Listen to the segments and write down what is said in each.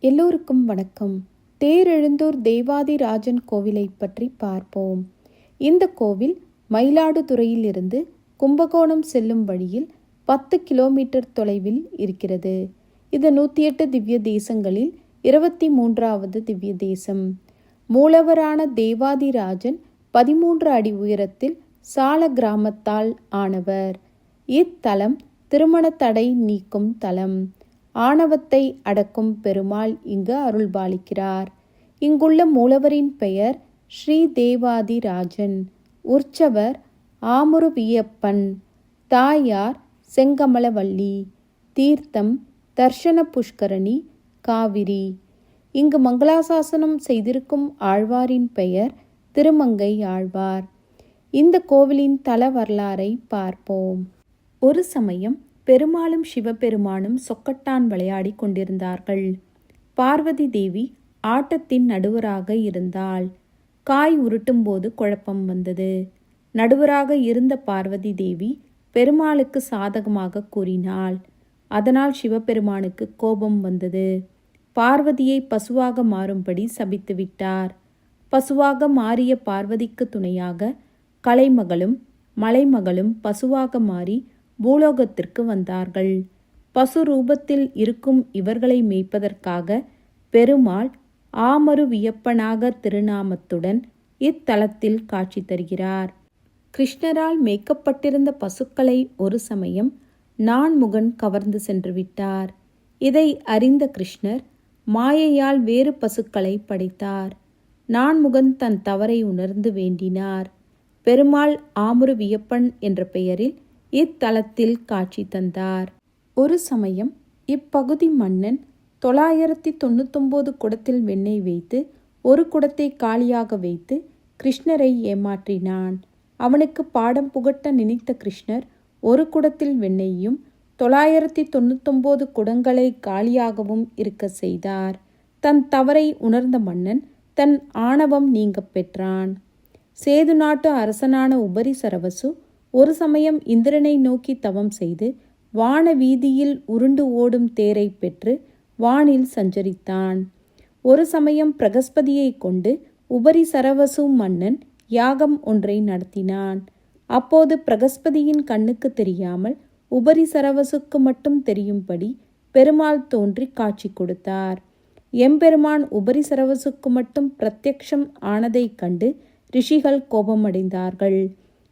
எல்லோருக்கும் வணக்கம். தேரெழுந்தூர் தேவாதிராஜன் கோவிலை பற்றி பார்ப்போம். இந்த கோவில் மயிலாடுதுறையிலிருந்து கும்பகோணம் செல்லும் வழியில் பத்து கிலோமீட்டர் தொலைவில் இருக்கிறது. இது நூற்றி எட்டு திவ்ய தேசங்களில் இருபத்தி மூன்றாவது திவ்ய தேசம். மூலவரான தேவாதிராஜன் பதிமூன்று அடி உயரத்தில் சால கிராமத்தால் ஆனவர். இத்தலம் திருமண தடை நீக்கும் தலம். ஆணவத்தை அடக்கும் பெருமாள் இங்கு அருள்பாலிக்கிறார். இங்குள்ள மூலவரின் பெயர் ஸ்ரீ தேவாதிராஜன் உற்சவர் ஆமுருவியப்பன். தாயார் செங்கமலவள்ளி தீர்த்தம் தர்ஷன புஷ்கரணி காவிரி. இங்கு மங்களாசாசனம் செய்திருக்கும் ஆழ்வாரின் பெயர் திருமங்கை ஆழ்வார். இந்த கோவிலின் தல வரலாறை பார்ப்போம். ஒரு சமயம் பெருமாளும் சிவபெருமானும் சொக்கட்டான் விளையாடி கொண்டிருந்தார்கள். பார்வதி தேவி ஆட்டத்தின் நடுவராக இருந்தாள். காய் உருட்டும் போது குழப்பம் வந்தது. நடுவராக இருந்த பார்வதி தேவி பெருமாளுக்கு சாதகமாக கூறினாள். அதனால் சிவபெருமானுக்கு கோபம் வந்தது. பார்வதியை பசுவாக மாறும்படி சபித்து விட்டார். பசுவாக மாறிய பார்வதிக்கு துணையாக கலைமகளும் மலைமகளும் பசுவாக மாறி பூலோகத்திற்கு வந்தார்கள். பசு ரூபத்தில் இருக்கும் இவர்களை மேய்ப்பதற்காக பெருமாள் ஆமரு வியப்பனாக திருநாமத்துடன் இத்தலத்தில் காட்சி தருகிறார். கிருஷ்ணரால் மேய்க்கப்பட்டிருந்த பசுக்களை ஒரு சமயம் நான்முகன் கவர்ந்து சென்று விட்டார். இதை அறிந்த கிருஷ்ணர் மாயையால் வேறு பசுக்களை படைத்தார். நான்முகன் தன் தவறை உணர்ந்து வேண்டினார். பெருமாள் ஆமுரு வியப்பன் என்ற பெயரில் இத்தலத்தில் காட்சி தந்தார். ஒரு சமயம் இப்பகுதி மன்னன் தொள்ளாயிரத்தி தொண்ணூத்தொம்போது குடத்தில் வெண்ணெய் வைத்து ஒரு குடத்தை காலியாக வைத்து கிருஷ்ணரை ஏமாற்றினான். அவனுக்கு பாடம் புகட்ட நினைத்த கிருஷ்ணர் ஒரு குடத்தில் வெண்ணெயும் தொள்ளாயிரத்தி தொண்ணூத்தொம்போது குடங்களை காலியாகவும் இருக்க செய்தார். தன் தவறை உணர்ந்த மன்னன் தன் ஆணவம் நீங்க பெற்றான். சேது நாட்டு அரசனான உபரி சரவசு ஒரு சமயம் இந்திரனை நோக்கி தவம் செய்து வான வீதியில் உருண்டு ஓடும் தேரை பெற்று வானில் சஞ்சரித்தான். ஒரு சமயம் பிரகஸ்பதியை கொண்டு உபரி சரவசு மன்னன் யாகம் ஒன்றை நடத்தினான். அப்போது பிரகஸ்பதியின் கண்ணுக்கு தெரியாமல் உபரி சரவசுக்கு மட்டும் தெரியும்படி பெருமாள் தோன்றி காட்சி கொடுத்தார். எம்பெருமான் உபரி சரவசுக்கு மட்டும் பிரத்யக்ஷம் ஆனதைக் கண்டு ரிஷிகள் கோபமடைந்தார்கள்.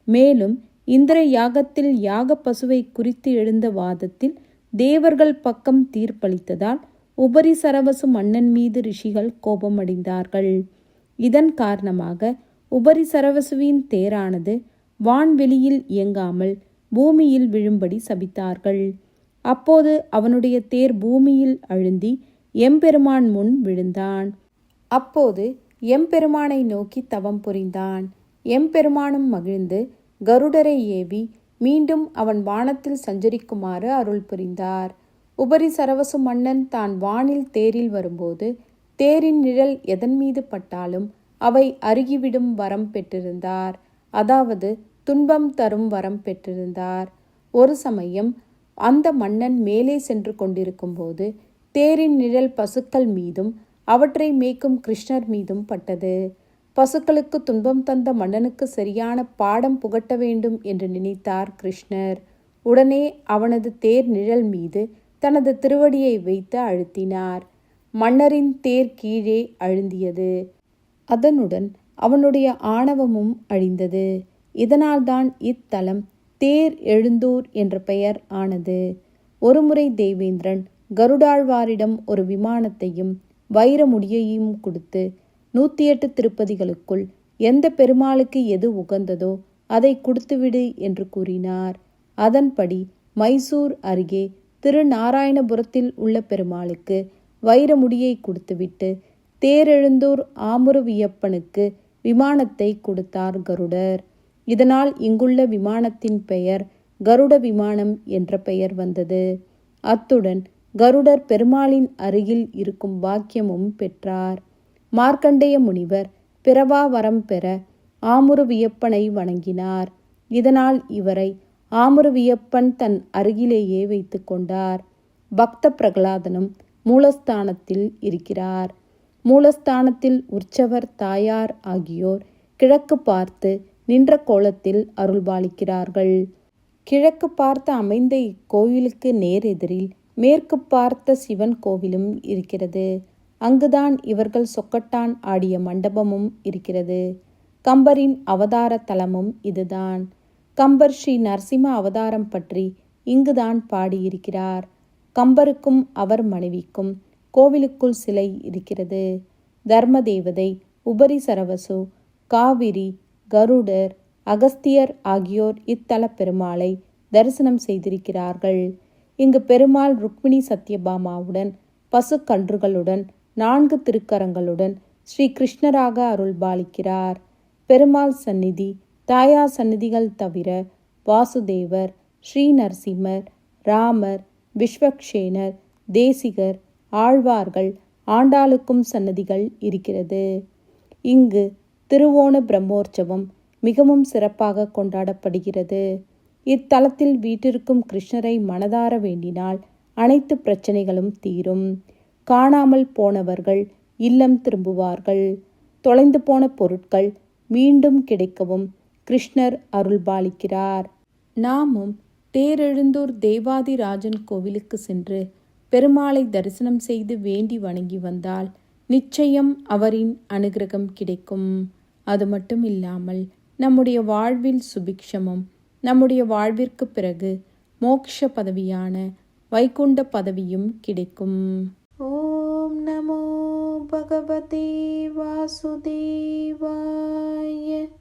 மேலும் இந்திர யாகத்தில் யாக பசுவை குறித்து எழுந்த வாதத்தில் தேவர்கள் பக்கம் தீர்ப்பளித்ததால் உபரி சரவசு மன்னன் மீது ரிஷிகள் கோபமடைந்தார்கள். இதன் காரணமாக உபரி சரவசுவின் தேரானது வான்வெளியில் இயங்காமல் பூமியில் விழும்படி சபித்தார்கள். அப்போது அவனுடைய தேர் பூமியில் அழுந்தி எம்பெருமான் முன் விழுந்தான். அப்போது எம்பெருமானை நோக்கி தவம் புரிந்தான். எம்பெருமானும் மகிழ்ந்து கருடரை ஏவி மீண்டும் அவன் வானத்தில் சஞ்சரிக்குமாறு அருள் புரிந்தார். உபரி சரவசு மன்னன் தான் வானில் தேரில் வரும்போது தேரின் நிழல் எதன் மீது பட்டாலும் அவை அருகிவிடும் வரம் பெற்றிருந்தார். அதாவது துன்பம் தரும் வரம் பெற்றிருந்தார். ஒரு சமயம் அந்த மன்னன் மேலே சென்று கொண்டிருக்கும்போது தேரின் நிழல் பசுக்கள் மீதும் அவற்றை மேய்க்கும் கிருஷ்ணர் மீதும் பட்டது. பசுக்களுக்கு துன்பம் தந்த மன்னனுக்கு சரியான பாடம் புகட்ட வேண்டும் என்று நினைத்தார் கிருஷ்ணர். உடனே அவனது தேர் நிழல் மீது தனது திருவடியை வைத்து அழுத்தினார். மன்னரின் தேர் கீழே அழுந்தியது. அதனுடன் அவனுடைய ஆணவமும் அழிந்தது. இதனால்தான் இத்தலம் தேர் எழுந்தூர் என்ற பெயர் ஆனது. ஒருமுறை தேவேந்திரன் கருடாழ்வாரிடம் ஒரு விமானத்தையும் வைர முடியையும் கொடுத்து நூற்றி எட்டு திருப்பதிகளுக்குள் எந்த பெருமாளுக்கு எது உகந்ததோ அதை கொடுத்துவிடு என்று கூறினார். அதன்படி மைசூர் அருகே திருநாராயணபுரத்தில் உள்ள பெருமாளுக்கு வைரமுடியை கொடுத்துவிட்டு தேரெழுந்தூர் ஆமுருவியப்பனுக்கு விமானத்தை கொடுத்தார் கருடர். இதனால் இங்குள்ள விமானத்தின் பெயர் கருட விமானம் என்ற பெயர் வந்தது. அத்துடன் கருடர் பெருமாளின் அருகில் இருக்கும் பாக்கியமும் பெற்றார். மார்க்கண்டேய முனிவர் பிறவா வரம் பெற ஆமுருவியப்பனை வணங்கினார். இதனால் இவரை ஆமுருவியப்பன் தன் அருகிலேயே வைத்து கொண்டார். பக்த பிரகலாதனும் மூலஸ்தானத்தில் இருக்கிறார். மூலஸ்தானத்தில் உற்சவர் தாயார் ஆகியோர் கிழக்கு பார்த்து நின்ற கோலத்தில் அருள்பாலிக்கிறார்கள். கிழக்கு பார்த்து அமைந்த இக்கோயிலுக்கு நேர் எதிரில் மேற்கு பார்த்த சிவன் கோவிலும் இருக்கிறது. அங்குதான் இவர்கள் சொக்கட்டான் ஆடிய மண்டபமும் இருக்கிறது. கம்பரின் அவதார தலமும் இதுதான். கம்பர் ஸ்ரீ நரசிம்ம அவதாரம் பற்றி இங்குதான் பாடியிருக்கிறார். கம்பருக்கும் அவர் மனைவிக்கும் கோவிலுக்குள் சிலை இருக்கிறது. தர்ம தேவதை உபரி சரவசு காவிரி கருடர் அகஸ்தியர் ஆகியோர் இத்தல பெருமாளை தரிசனம் செய்திருக்கிறார்கள். இங்கு பெருமாள் ருக்மிணி சத்யபாமாவுடன் பசுக்கன்றுகளுடன் நான்கு திருக்கரங்களுடன் ஸ்ரீ கிருஷ்ணராக அருள்பாலிக்கிறார். பெருமாள் சந்நிதி தாயார் சந்நிதிகள் தவிர வாசுதேவர் ஸ்ரீ நரசிம்மர் ராமர் விஸ்வக்ஷேனர் தேசிகர் ஆழ்வார்கள் ஆண்டாளுக்கும் சன்னதிகள் இருக்கிறது. இங்கு திருவோண பிரம்மோற்சவம் மிகவும் சிறப்பாக கொண்டாடப்படுகிறது. இத்தலத்தில் வீட்டிற்கும் கிருஷ்ணரை மனதார வேண்டினால் அனைத்து பிரச்சனைகளும் தீரும். காணாமல் போனவர்கள் இல்லம் திரும்புவார்கள். தொலைந்து போன பொருட்கள் மீண்டும் கிடைக்கவும் கிருஷ்ணர் அருள்பாலிக்கிறார். நாமும் தேரெழுந்தூர் தேவாதிராஜன் கோவிலுக்கு சென்று பெருமாளை தரிசனம் செய்து வேண்டி வணங்கி வந்தால் நிச்சயம் அவரின் அனுகிரகம் கிடைக்கும். அது மட்டும் இல்லாமல் நம்முடைய வாழ்வில் சுபிக்ஷமும் நம்முடைய வாழ்விற்கு பிறகு மோக்ஷ பதவியான வைகுண்ட பதவியும் கிடைக்கும். भगवते वासुदेवाय।